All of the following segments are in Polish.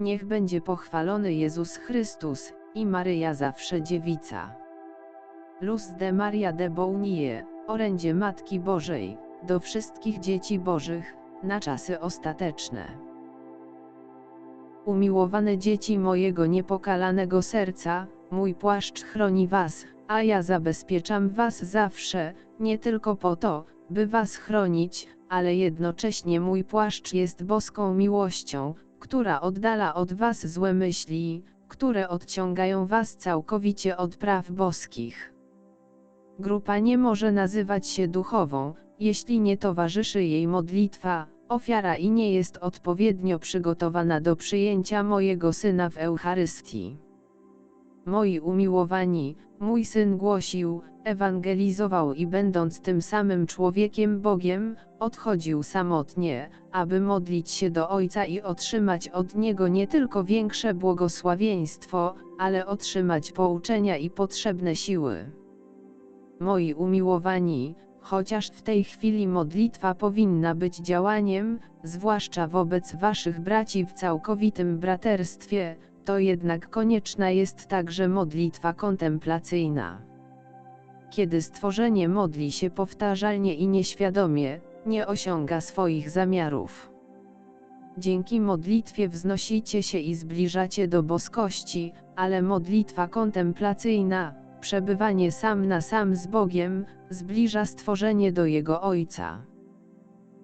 Niech będzie pochwalony Jezus Chrystus i Maryja zawsze dziewica. Luz de Maria de Bounie, orędzie Matki Bożej, do wszystkich dzieci Bożych, na czasy ostateczne. Umiłowane dzieci mojego niepokalanego serca, mój płaszcz chroni was, a ja zabezpieczam was zawsze, nie tylko po to, by was chronić, ale jednocześnie mój płaszcz jest boską miłością, która oddala od was złe myśli, które odciągają was całkowicie od praw boskich. Grupa nie może nazywać się duchową, jeśli nie towarzyszy jej modlitwa, ofiara i nie jest odpowiednio przygotowana do przyjęcia mojego syna w Eucharystii. Moi umiłowani, mój syn głosił, ewangelizował i będąc tym samym człowiekiem Bogiem, odchodził samotnie, aby modlić się do Ojca i otrzymać od Niego nie tylko większe błogosławieństwo, ale otrzymać pouczenia i potrzebne siły. Moi umiłowani, chociaż w tej chwili modlitwa powinna być działaniem, zwłaszcza wobec waszych braci w całkowitym braterstwie, to jednak konieczna jest także modlitwa kontemplacyjna. Kiedy stworzenie modli się powtarzalnie i nieświadomie, nie osiąga swoich zamiarów. Dzięki modlitwie wznosicie się i zbliżacie do boskości, ale modlitwa kontemplacyjna, przebywanie sam na sam z Bogiem, zbliża stworzenie do Jego Ojca.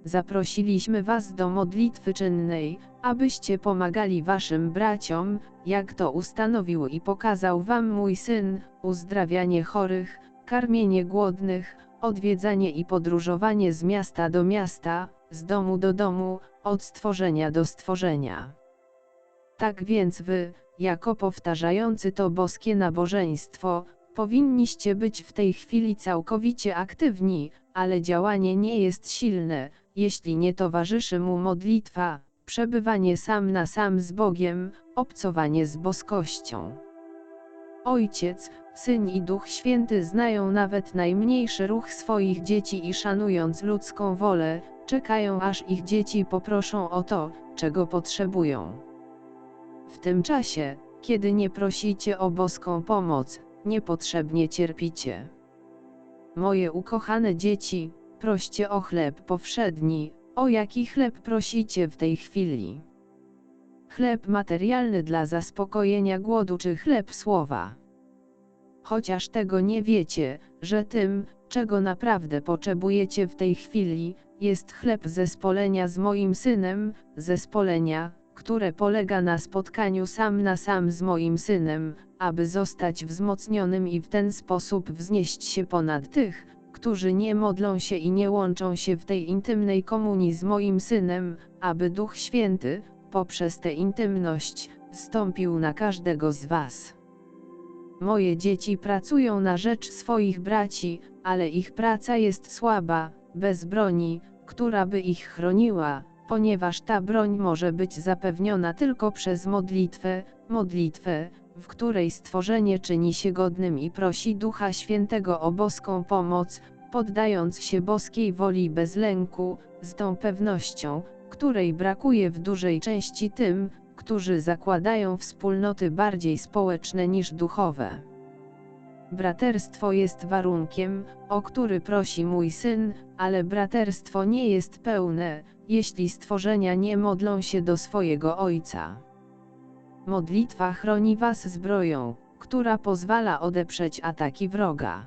Zaprosiliśmy Was do modlitwy czynnej, abyście pomagali Waszym braciom, jak to ustanowił i pokazał Wam mój Syn, uzdrawianie chorych, karmienie głodnych, odwiedzanie i podróżowanie z miasta do miasta, z domu do domu, od stworzenia do stworzenia. Tak więc Wy, jako powtarzający to boskie nabożeństwo, powinniście być w tej chwili całkowicie aktywni, ale działanie nie jest silne, jeśli nie towarzyszy mu modlitwa, przebywanie sam na sam z Bogiem, obcowanie z boskością. Ojciec, Syn i Duch Święty znają nawet najmniejszy ruch swoich dzieci i szanując ludzką wolę, czekają aż ich dzieci poproszą o to, czego potrzebują. W tym czasie, kiedy nie prosicie o boską pomoc, niepotrzebnie cierpicie. Moje ukochane dzieci, proście o chleb powszedni, o jaki chleb prosicie w tej chwili? Chleb materialny dla zaspokojenia głodu czy chleb słowa? Chociaż tego nie wiecie, że tym, czego naprawdę potrzebujecie w tej chwili, jest chleb zespolenia z moim synem, zespolenia, które polega na spotkaniu sam na sam z moim synem, aby zostać wzmocnionym i w ten sposób wznieść się ponad tych, którzy nie modlą się i nie łączą się w tej intymnej komunii z moim synem, aby Duch Święty, poprzez tę intymność, stąpił na każdego z was. Moje dzieci pracują na rzecz swoich braci, ale ich praca jest słaba, bez broni, która by ich chroniła, ponieważ ta broń może być zapewniona tylko przez modlitwę, modlitwę, w której stworzenie czyni się godnym i prosi Ducha Świętego o boską pomoc, poddając się boskiej woli bez lęku, z tą pewnością, której brakuje w dużej części tym, którzy zakładają wspólnoty bardziej społeczne niż duchowe. Braterstwo jest warunkiem, o który prosi mój syn, ale braterstwo nie jest pełne, jeśli stworzenia nie modlą się do swojego Ojca. Modlitwa chroni was zbroją, która pozwala odeprzeć ataki wroga.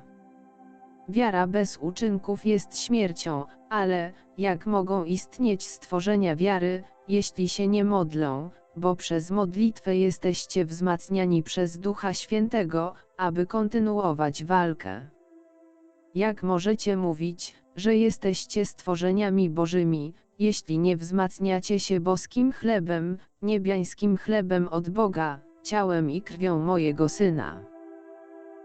Wiara bez uczynków jest śmiercią, ale, jak mogą istnieć stworzenia wiary, jeśli się nie modlą, bo przez modlitwę jesteście wzmacniani przez Ducha Świętego, aby kontynuować walkę. Jak możecie mówić, że jesteście stworzeniami Bożymi, jeśli nie wzmacniacie się boskim chlebem, niebiańskim chlebem od Boga, ciałem i krwią mojego Syna?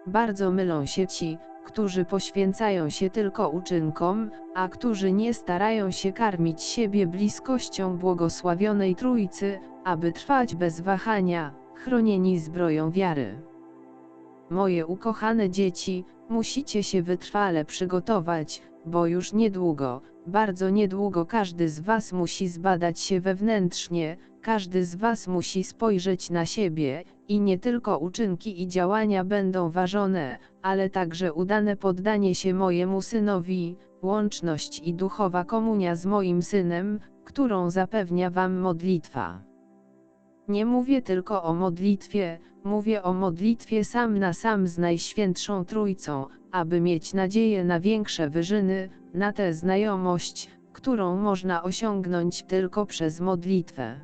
Bardzo mylą się ci, którzy poświęcają się tylko uczynkom, a którzy nie starają się karmić siebie bliskością błogosławionej Trójcy, aby trwać bez wahania, chronieni zbroją wiary. Moje ukochane dzieci, musicie się wytrwale przygotować, bo już niedługo, bardzo niedługo każdy z Was musi zbadać się wewnętrznie, Każdy z Was musi spojrzeć na siebie, i nie tylko uczynki i działania będą ważone, ale także udane poddanie się mojemu synowi, łączność i duchowa komunia z moim synem, którą zapewnia Wam modlitwa. Nie mówię tylko o modlitwie, mówię o modlitwie sam na sam z Najświętszą Trójcą, aby mieć nadzieję na większe wyżyny, na tę znajomość, którą można osiągnąć tylko przez modlitwę.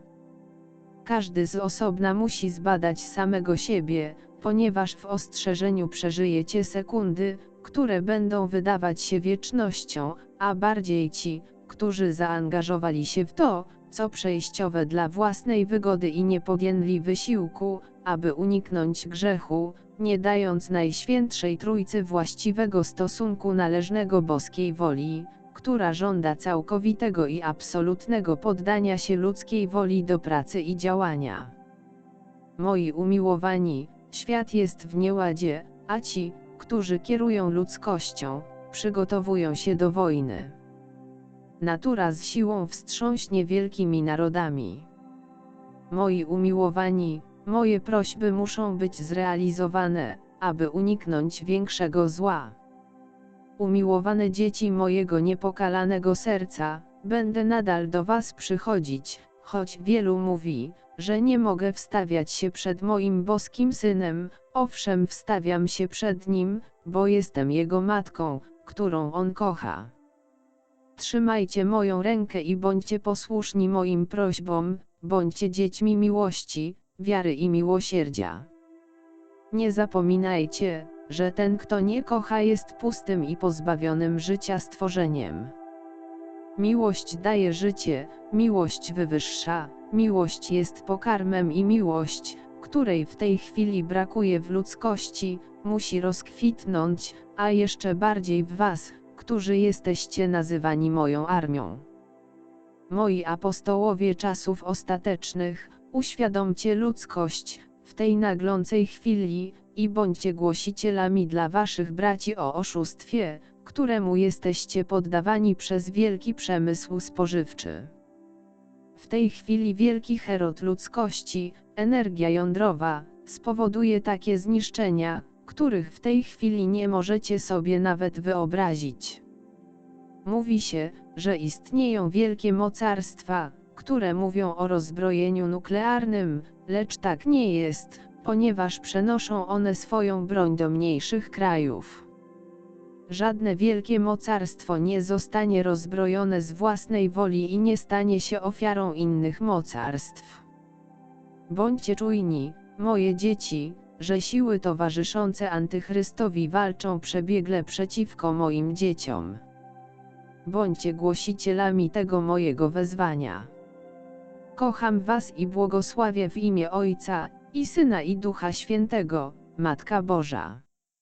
Każdy z osobna musi zbadać samego siebie, ponieważ w ostrzeżeniu przeżyjecie sekundy, które będą wydawać się wiecznością, a bardziej ci, którzy zaangażowali się w to, co przejściowe dla własnej wygody i nie podjęli wysiłku, aby uniknąć grzechu, nie dając Najświętszej Trójcy właściwego stosunku należnego boskiej woli, która żąda całkowitego i absolutnego poddania się ludzkiej woli do pracy i działania. Moi umiłowani, świat jest w nieładzie, a ci, którzy kierują ludzkością, przygotowują się do wojny. Natura z siłą wstrząśnie wielkimi narodami. Moi umiłowani, moje prośby muszą być zrealizowane, aby uniknąć większego zła. Umiłowane dzieci mojego niepokalanego serca, będę nadal do Was przychodzić, choć wielu mówi, że nie mogę wstawiać się przed moim boskim synem, owszem wstawiam się przed nim, bo jestem jego matką, którą on kocha. Trzymajcie moją rękę i bądźcie posłuszni moim prośbom, bądźcie dziećmi miłości, wiary i miłosierdzia. Nie zapominajcie, że ten kto nie kocha jest pustym i pozbawionym życia stworzeniem. Miłość daje życie, miłość wywyższa, miłość jest pokarmem i miłość, której w tej chwili brakuje w ludzkości, musi rozkwitnąć, a jeszcze bardziej w Was, którzy jesteście nazywani moją armią. Moi apostołowie czasów ostatecznych, uświadomcie ludzkość, w tej naglącej chwili, i bądźcie głosicielami dla waszych braci o oszustwie, któremu jesteście poddawani przez wielki przemysł spożywczy. W tej chwili wielki Herod ludzkości, energia jądrowa, spowoduje takie zniszczenia, których w tej chwili nie możecie sobie nawet wyobrazić. Mówi się, że istnieją wielkie mocarstwa, które mówią o rozbrojeniu nuklearnym, lecz tak nie jest, ponieważ przenoszą one swoją broń do mniejszych krajów. Żadne wielkie mocarstwo nie zostanie rozbrojone z własnej woli i nie stanie się ofiarą innych mocarstw. Bądźcie czujni, moje dzieci, że siły towarzyszące antychrystowi walczą przebiegle przeciwko moim dzieciom. Bądźcie głosicielami tego mojego wezwania. Kocham Was i błogosławię w imię Ojca, i Syna i Ducha Świętego, Matka Boża.